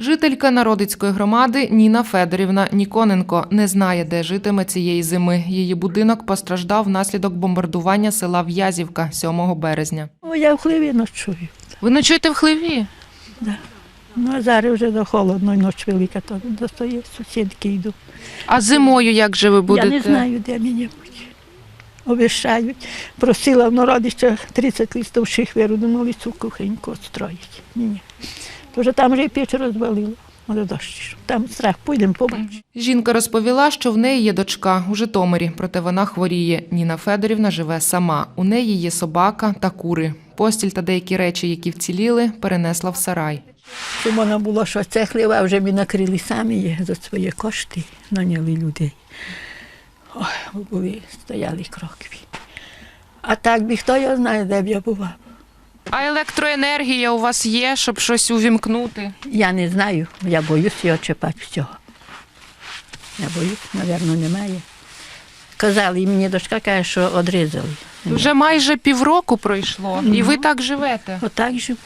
Жителька народицької громади Ніна Федорівна Ніконенко не знає, де житиме цієї зими. Її будинок постраждав внаслідок бомбардування села В'язівка 7 березня. О, я в хліві ночую. Ви ночуєте в хливі? Ну, а зараз вже до холодно, ніч велика, то до тої сусідки йду. А зимою як же ви будете? Я не знаю, де мені бути. Обіщають. Просила в народищах 30 листовших вируднули цю кухоньку строїть. Ні. То вже там вже і піч розвалило. Там страх, поїдемо, побачимо. Жінка розповіла, що в неї є дочка у Житомирі, проте вона хворіє. Ніна Федорівна живе сама. У неї є собака та кури. Постіль та деякі речі, які вціліли, перенесла в сарай. Щоб воно було, що це хліва вже ми накрили самі за свої кошти, наняли людей. Ой, були, стояли кроки. А так би хто його знає, де б я була. А електроенергія у вас є, щоб щось увімкнути? Я не знаю, я боюсь його чіпати всього. Я боюсь, напевно, немає. Казали, і мені дочка каже, що одрізали. Вже майже півроку пройшло, і ви так живете. Отак живу.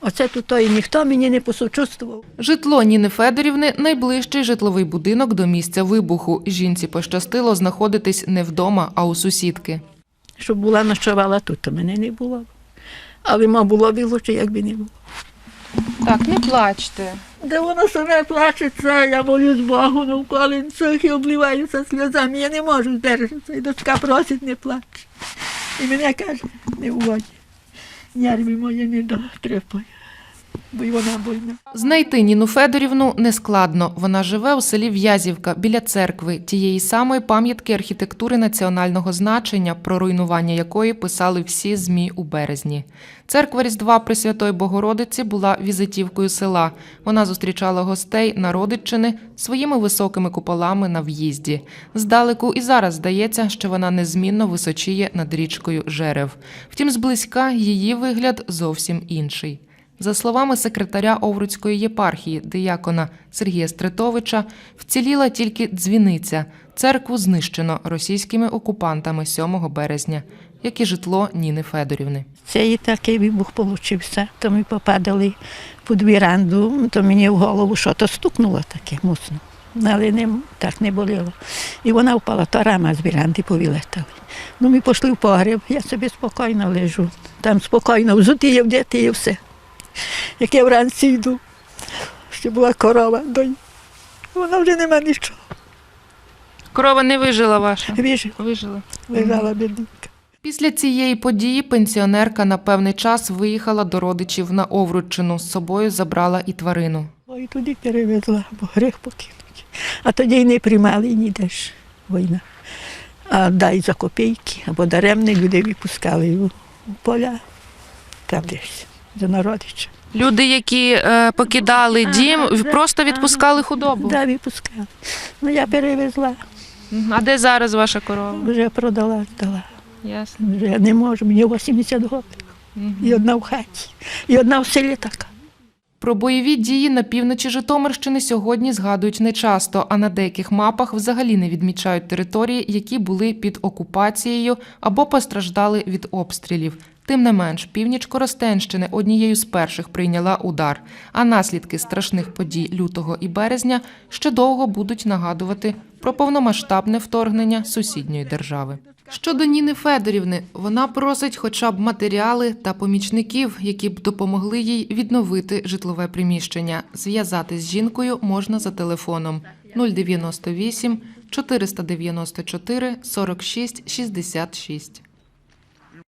Оце тут і ніхто мені не посочувствував. Житло Ніни Федорівни найближчий житловий будинок до місця вибуху. Жінці пощастило знаходитись не вдома, а у сусідки. Щоб була ночувала тут, то мене не було. Але ма була б лучше, якби не було. Так, не плачте. Де воно саме плачеться, я молюсь Богу ну колінцях і обливаюся сльозами. Я не можу здержатися. І дочка просить, не плач. І мене каже, не уводь. Нерви мої не дотрепає, бо й вона больна. Знайти Ніну Федорівну нескладно. Вона живе у селі В'язівка біля церкви, тієї самої пам'ятки архітектури національного значення, про руйнування якої писали всі змі у березні. Церква Різдва Пресвятої Богородиці була візитівкою села. Вона зустрічала гостей народиччини своїми високими куполами на в'їзді. Здалеку і зараз здається, що вона незмінно височіє над річкою Жерев. Втім, зблизька її вигляд зовсім інший. За словами секретаря Овруцької єпархії диякона Сергія Стритовича, вціліла тільки дзвіниця. Церкву знищено російськими окупантами 7 березня, як і житло Ніни Федорівни. Це і такий вибух получився. То ми попадали під віранду, то мені в голову що то стукнуло таке мусно. Але не, так не боліло. І вона впала, то рама з віранди повилетали. Ну, ми пішли в погреб, я собі спокійно лежу. Там спокійно взути є, вдіти є все. Як я вранці йду, ще була корова, донь. Вона вже нема нічого. Корова не вижила ваша. Віж, Вижила. лежала бідненька. Після цієї події пенсіонерка на певний час виїхала до родичів на Овруччину. З собою забрала і тварину. Ой, туди перевезла, бо гріх покинуть. А тоді й не приймали ніде ж війна. А дай за копійки, або даремне людей випускали у поля, там десь, за народича. Люди, які е, покидали дім, просто відпускали худобу. Да, відпускали. Ну, я перевезла, А де зараз ваша корова? вже продала, дала. Ясно. Вже не можу, мені 80 років. І одна в хаті, і одна в селі така. Про бойові дії на півночі Житомирщини сьогодні згадують нечасто, а на деяких мапах взагалі не відмічають території, які були під окупацією або постраждали від обстрілів. Тим не менш, північ Коростенщини однією з перших прийняла удар, а наслідки страшних подій лютого і березня ще довго будуть нагадувати про повномасштабне вторгнення сусідньої держави. Щодо Ніни Федорівни, вона просить хоча б матеріали та помічників, які б допомогли їй відновити житлове приміщення. Зв'язати з жінкою можна за телефоном 098 494 46 66.